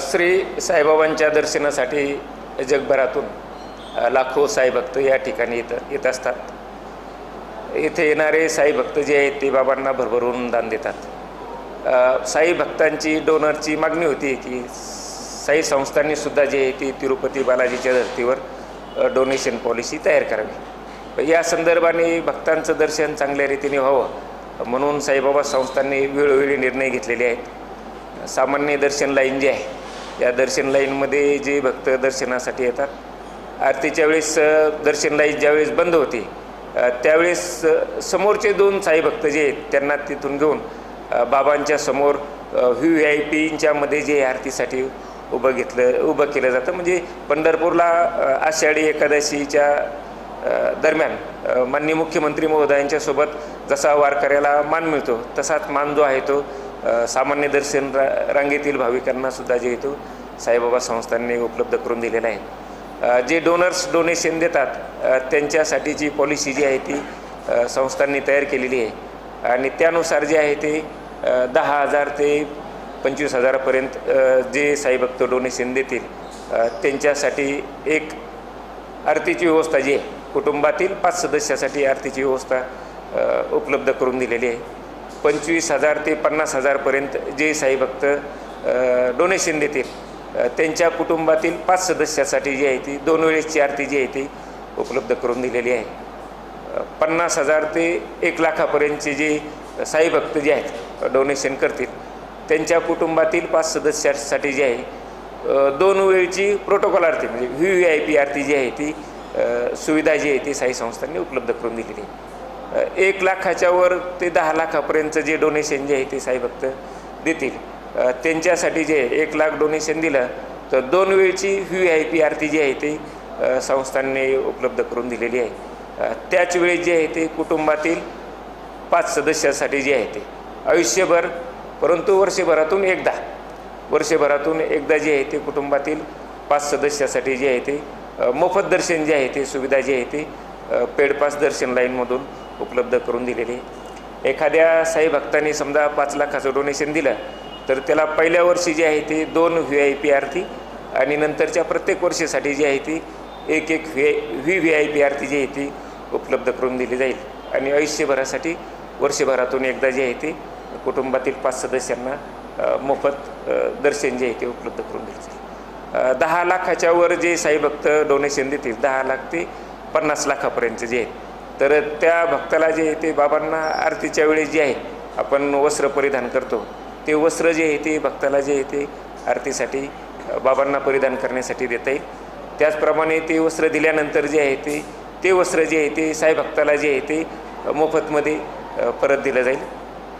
श्री साईबाबांच्या दर्शनासाठी जगभरातून लाखो साईभक्त या ठिकाणी येत येत असतात. इथे येणारे साईभक्त जे आहेत ते बाबांना भरभरून दान देतात. साई भक्तांची डोनरची मागणी होती की साई संस्थांनीसुद्धा जे आहे ती तिरुपती बालाजीच्या धर्तीवर डोनेशन पॉलिसी तयार करावी. या संदर्भाने भक्तांचं दर्शन चांगल्या रीतीने व्हावं म्हणून साईबाबा संस्थांनी वेळोवेळी निर्णय घेतलेले आहेत. सामान्य दर्शन लाईन जी आहे या दर्शन लाईनमध्ये जे भक्त दर्शनासाठी येतात आरतीच्या वेळेस दर्शन लाईन ज्यावेळेस बंद होते त्यावेळेस समोरचे दोन साई भक्त जे आहेत त्यांना तिथून घेऊन बाबांच्या समोर व्ही व्ही आय पींच्यामध्ये जे आरतीसाठी उभं घेतलं उभं केलं जातं. म्हणजे पंढरपूरला आषाढी एकादशीच्या दरम्यान माननीय मुख्यमंत्री महोदयांच्यासोबत जसा वारकऱ्याला मान मिळतो तसाच मान जो आहे तो सामान्य दर्शन रा रांगेतील भाविकांना सुद्धा जे हेतू साईबाबा संस्थांनी उपलब्ध करून दिलेला आहे. जे डोनर्स डोनेशन देतात त्यांच्यासाठी त्यांच्यासाठीची पॉलिसी जी आहे ती संस्थांनी तयार केलेली आहे. आणि त्यानुसार जे आहे ते दहा हजार ते पंचवीस हजारापर्यंत जे साईभक्त डोनेशन देतील त्यांच्यासाठी एक आरतीची व्यवस्था जी आहे कुटुंबातील पाच सदस्यासाठी आरतीची व्यवस्था उपलब्ध करून दिलेली आहे. पंचवीस हजार ते पन्नास हजारपर्यंत जे साईभक्त भक्त डोनेशन देतील त्यांच्या कुटुंबातील पाच सदस्यासाठी जी आहे ती दोन वेळेसची आरती जी आहे ती उपलब्ध करून दिलेली आहे. पन्नास हजार ते एक लाखापर्यंतचे जे साईभक्त जे आहेत डोनेशन करतील त्यांच्या कुटुंबातील पाच सदस्यासाठी जी आहे दोन वेळची प्रोटोकॉल आरती म्हणजे व्ही व्ही आय पी आरती जी आहे ती सुविधा जी आहे ती साई संस्थांनी उपलब्ध करून दिलेली आहे. एक लाखाच्या वर ते दहा लाखापर्यंतचं जे डोनेशन जे आहे ते साई भक्त देतील. त्यांच्यासाठी जे एक लाख डोनेशन दिलं तर दोन वेळची व्ही आय पी आरती जी आहे ती संस्थांनी उपलब्ध करून दिलेली आहे. त्याच वेळी जे आहे ते कुटुंबातील पाच सदस्यासाठी जे आहे ते आयुष्यभर परंतु वर्षभरातून एकदा वर्षभरातून एकदा जे आहे ते कुटुंबातील पाच सदस्यासाठी जे आहे ते मोफत दर्शन जे आहे ते सुविधा जी आहे ते पेडपास दर्शन लाईनमधून उपलब्ध करून दिलेली. एखाद्या साई भक्ताने समजा पाच लाखाचं डोनेशन दिलं तर त्याला पहिल्या वर्षी जे आहे ते दोन व्ही आय पी आरती आणि नंतरच्या प्रत्येक वर्षीसाठी जी आहे ती एक एक V V V I P आरती जी आहे ती उपलब्ध करून दिली जाईल. आणि आयुष्यभरासाठी वर्षभरातून एकदा जे आहे ते कुटुंबातील पाच सदस्यांना मोफत दर्शन जे आहे ते उपलब्ध करून दिले जाईल. दहा लाखाच्या वर जे साईभक्त डोनेशन देतील दहा लाख ते पन्नास लाखापर्यंत जे आहेत तर त्या भक्ताला जे आहे ते बाबांना आरतीच्या वेळी जे आहे आपण वस्त्र परिधान करतो. ते वस्त्र जे आहे ते भक्ताला जे आहे ते आरतीसाठी बाबांना परिधान करण्यासाठी देता येईल त्याचप्रमाणे ते वस्त्र दिल्यानंतर जे आहे ते ते वस्त्र जे आहे ते साई भक्ताला जे आहे ते मोफतमध्ये परत दिलं जाईल.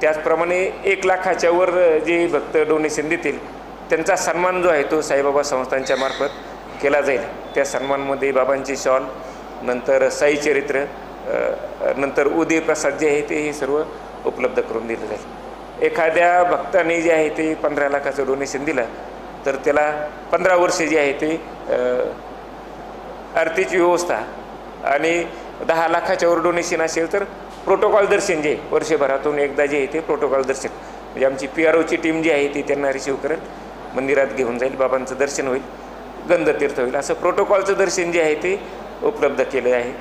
त्याचप्रमाणे एक लाखाच्या वर जे भक्त डोनेशन देतील त्यांचा सन्मान जो आहे तो साईबाबा संस्थांच्या मार्फत केला जाईल. त्या सन्मानमध्ये बाबांची शॉल नंतर साई चरित्र नंतर उदय प्रसाद जे आहे ते हे सर्व उपलब्ध करून दिलं जाईल. एखाद्या भक्ताने जे आहे ते पंधरा लाखाचं डोनेशन दिलं तर त्याला पंधरा वर्षे जे आहे ते आरतीची व्यवस्था आणि दहा लाखाच्यावर डोनेशन असेल तर प्रोटोकॉल दर्शन जे वर्षभरातून एकदा जे आहे ते प्रोटोकॉल दर्शन. म्हणजे आमची पी आर ओची टीम जी आहे ती त्यांना रिसिव्ह करेल मंदिरात घेऊन जाईल बाबांचं दर्शन होईल गंधतीर्थ होईल असं प्रोटोकॉलचं दर्शन जे आहे ते उपलब्ध केलं आहे.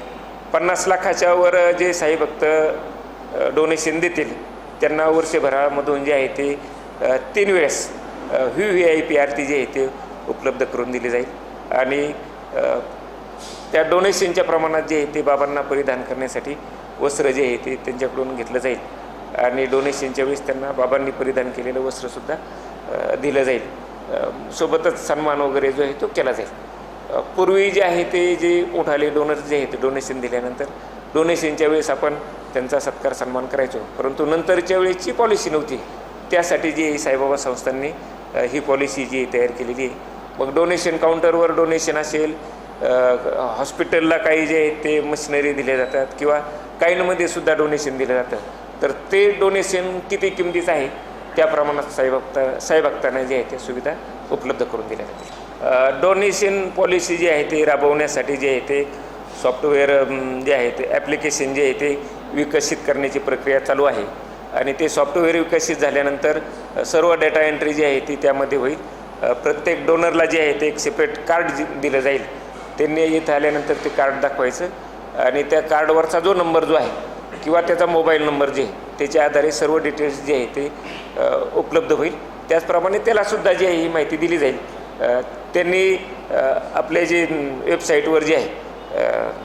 पन्नास लाखाच्या वर जे साई भक्त डोनेशन देतील त्यांना वर्षभरामधून जे आहे ते तीन वेळेस व्ही व्ही आय पी आरती जे आहे ते उपलब्ध करून दिली जाईल. आणि त्या डोनेशनच्या प्रमाणात जे आहे ते बाबांना परिधान करण्यासाठी वस्त्र जे आहे ते त्यांच्याकडून घेतलं जाईल. आणि डोनेशनच्या वेळेस त्यांना बाबांनी परिधान केलेलं वस्त्रसुद्धा दिलं जाईल. सोबतच सन्मान वगैरे जो आहे तो केला जाईल. पूर्वी जे आहे ते जे उठाले डोनर जे आहे ते डोनेशन दिल्यानंतर डोनेशनच्या वेळेस आपण त्यांचा सत्कार सन्मान करायचो. परंतु नंतरच्या वेळेसची पॉलिसी नव्हती. त्यासाठी जी आहे साईबाबा संस्थांनी ही पॉलिसी जी तयार केलेली आहे. मग डोनेशन काउंटरवर डोनेशन असेल हॉस्पिटलला काही जे आहे ते मशिनरी दिल्या जातात किंवा काहींमध्ये सुद्धा डोनेशन दिलं जातं तर ते डोनेशन किती किमतीचं आहे त्या प्रमाणात साईभक्ता साईभक्तांना जे आहे त्या सुविधा उपलब्ध करून दिल्या जातील. डोनेशन पॉलिसी जी आहे ती राबवण्यासाठी जे आहे ते सॉफ्टवेअर जे आहे ते ॲप्लिकेशन जे आहे ते विकसित करण्याची प्रक्रिया चालू आहे. आणि ते सॉफ्टवेअर विकसित झाल्यानंतर सर्व डेटा एंट्री जी आहे ती त्यामध्ये होईल. प्रत्येक डोनरला जे आहे ते एक सेपरेट कार्ड दिलं जाईल. त्यांनी इथं आल्यानंतर ते कार्ड दाखवायचं. आणि त्या कार्डवरचा जो नंबर जो आहे किंवा त्याचा मोबाईल नंबर जे आहे त्याच्या आधारे सर्व डिटेल्स जे आहे ते उपलब्ध होईल. त्याचप्रमाणे त्यालासुद्धा जी आहे ही माहिती दिली जाईल. त्यांनी आपले जे वेबसाईटवर जे आहे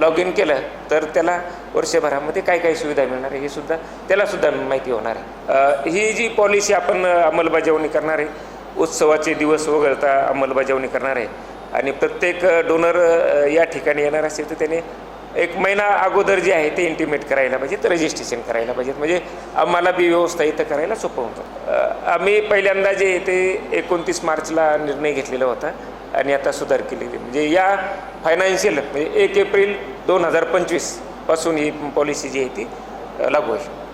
लॉग इन केलं तर त्याला वर्षभरामध्ये काय काय सुविधा मिळणार आहे हे सुद्धा त्यालासुद्धा माहिती होणार आहे. ही जी पॉलिसी आपण अंमलबजावणी करणार आहे उत्सवाचे दिवस वगळता अंमलबजावणी करणार आहे आणि प्रत्येक डोनर या ठिकाणी येणार असेल तर त्याने एक महिना अगोदर जे आहे ते इंटिमेट करायला पाहिजेत रजिस्ट्रेशन करायला पाहिजेत म्हणजे आम्हाला बी व्यवस्था इथं करायला सोपं होतं. आम्ही पहिल्यांदा जे ते एकोणतीस मार्चला निर्णय घेतलेला होता आणि आता सुधार केलेली. म्हणजे या फायनान्शियल म्हणजे एक एप्रिल दोन हजार पंचवीसपासून ही पॉलिसी जी आहे ती लागू होईल